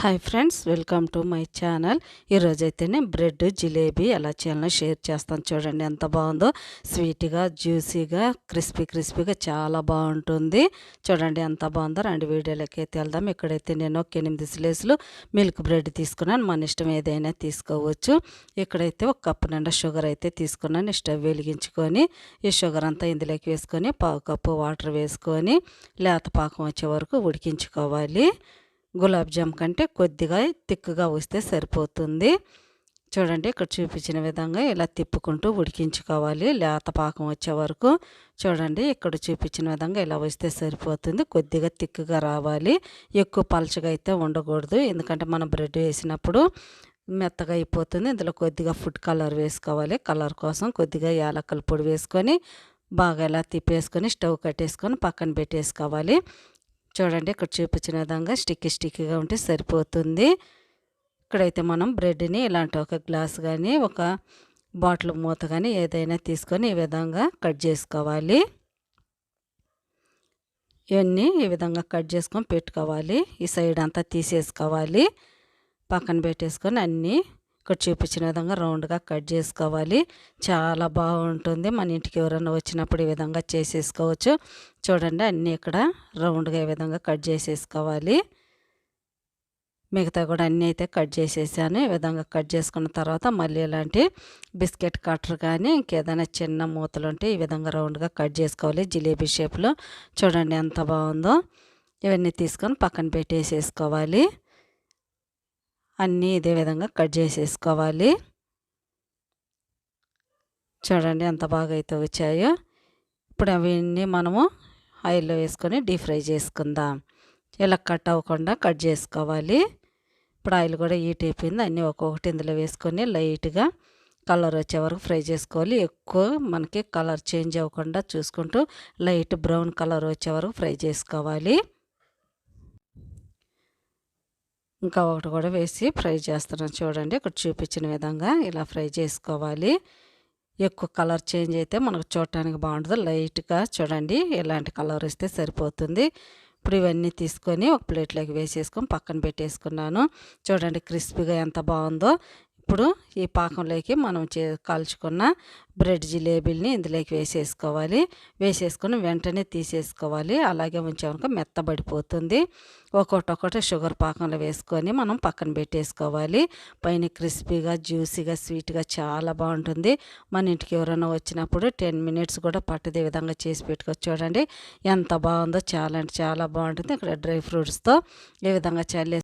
Hi friends welcome to my channel ఈరోజైతే నేను bread jalebi ఎలా చేయాలో షేర్ చేస్తాను చూడండి. ఎంత బాగుందో. స్వీట్గా జ్యూసీగా క్రిస్పీ క్రిస్పీగా చాలా బాగుంటుంది. చూడండి ఎంత బాగుందో. రెండు వీడియోలకి అయితే వెళ్దాం. ఇక్కడైతే నేను ఒక ఎనిమిది స్లేసులు మిల్క్ బ్రెడ్ తీసుకున్నాను. మన ఇష్టం ఏదైనా తీసుకోవచ్చు. ఇక్కడైతే ఒక కప్పు నిండా షుగర్ అయితే తీసుకున్నాను. స్టవ్ వెలిగించుకొని ఈ షుగర్ అంతా ఇందులోకి వేసుకొని పావు కప్పు వాటర్ వేసుకొని లేత పాకం వచ్చే వరకు ఉడికించుకోవాలి. గులాబ్ జామ్ కంటే కొద్దిగా తిక్కుగా వస్తే సరిపోతుంది. చూడండి ఇక్కడ చూపించిన విధంగా ఇలా తిప్పుకుంటూ ఉడికించుకోవాలి. లేత పాకం వచ్చే వరకు చూడండి ఇక్కడ చూపించిన విధంగా ఇలా వస్తే సరిపోతుంది. కొద్దిగా తిక్కుగా రావాలి. ఎక్కువ పలచగా అయితే ఉండకూడదు. ఎందుకంటే మనం బ్రెడ్ వేసినప్పుడు మెత్తగా అయిపోతుంది. ఇందులో కొద్దిగా ఫుడ్ కలర్ వేసుకోవాలి. కలర్ కోసం కొద్దిగా యాలక్కల పొడి వేసుకొని బాగా ఇలా తిప్పేసుకొని స్టవ్ కట్టేసుకొని పక్కన పెట్టేసుకోవాలి. చూడండి ఇక్కడ చూపించిన విధంగా స్టిక్కీ స్టిక్కీగా ఉంటే సరిపోతుంది. ఇక్కడైతే మనం బ్రెడ్ని ఇలాంటి ఒక గ్లాస్ కానీ ఒక బాటిల్ మూత కానీ ఏదైనా తీసుకొని ఈ విధంగా కట్ చేసుకోవాలి. ఇవన్నీ ఈ విధంగా కట్ చేసుకొని పెట్టుకోవాలి. ఈ సైడ్ అంతా తీసేసుకోవాలి. పక్కన పెట్టేసుకొని అన్నీ ఇక్కడ చూపించిన విధంగా రౌండ్గా కట్ చేసుకోవాలి. చాలా బాగుంటుంది. మన ఇంటికి ఎవరైనా వచ్చినప్పుడు ఈ విధంగా చేసేసుకోవచ్చు. చూడండి అన్నీ ఇక్కడ రౌండ్గా ఈ విధంగా కట్ చేసేసుకోవాలి. మిగతా కూడా అన్నీ అయితే కట్ చేసేసాను. ఈ విధంగా కట్ చేసుకున్న తర్వాత మళ్ళీ ఇలాంటి బిస్కెట్ కట్టర్ కానీ ఇంకేదైనా చిన్న మూతలు ఉంటే ఈ విధంగా రౌండ్గా కట్ చేసుకోవాలి జిలేబీ షేప్లో. చూడండి ఎంత బాగుందో. ఇవన్నీ తీసుకొని పక్కన పెట్టేసేసుకోవాలి. అన్నీ ఇదే విధంగా కట్ చేసేసుకోవాలి. చూడండి ఎంత బాగా అయితే వచ్చాయో. ఇప్పుడు అవన్నీ మనము ఆయిల్లో వేసుకొని డీప్ ఫ్రై చేసుకుందాం. ఇలా కట్ అవ్వకుండా కట్ చేసుకోవాలి. ఇప్పుడు ఆయిల్ కూడా హీట్ అయిపోయింది. అన్నీ ఒక్కొక్కటి ఇందులో వేసుకొని లైట్గా కలర్ వచ్చే వరకు ఫ్రై చేసుకోవాలి. ఎక్కువ మనకి కలర్ చేంజ్ అవ్వకుండా చూసుకుంటూ లైట్ బ్రౌన్ కలర్ వచ్చే వరకు ఫ్రై చేసుకోవాలి. ఇంకా ఒకటి కూడా వేసి ఫ్రై చేస్తున్నాను చూడండి ఇక్కడ చూపించిన విధంగా ఇలా ఫ్రై చేసుకోవాలి. ఎక్కువ కలర్ చేంజ్ అయితే మనకు చూడటానికి బాగుంటుంది లైట్గా చూడండి ఇలాంటి కలర్ ఇస్తే సరిపోతుంది. ఇప్పుడు ఇవన్నీ తీసుకొని ఒక ప్లేట్లోకి వేసేసుకొని పక్కన పెట్టేసుకున్నాను. చూడండి క్రిస్పీగా ఎంత బాగుందో. ఇప్పుడు ఈ పాకంలోకి మనం చే కాల్చుకున్న బ్రెడ్ జిలేబీల్ని ఇందులోకి వేసేసుకోవాలి. వేసేసుకొని వెంటనే తీసేసుకోవాలి. అలాగే ఉంచామనుకో మెత్తబడిపోతుంది. ఒక్కొక్కటి షుగర్ పాకంలో వేసుకొని మనం పక్కన పెట్టేసుకోవాలి. పైన క్రిస్పీగా జ్యూసీగా స్వీట్గా చాలా బాగుంటుంది. మన ఇంటికి ఎవరైనా వచ్చినప్పుడు టెన్ మినిట్స్ కూడా పట్టదే. విధంగా చేసి పెట్టుకోవచ్చు చూడండి. ఎంత బాగుందో చాలా అంటే చాలా బాగుంటుంది. ఇక్కడ డ్రై ఫ్రూట్స్తో ఈ విధంగా చల్లే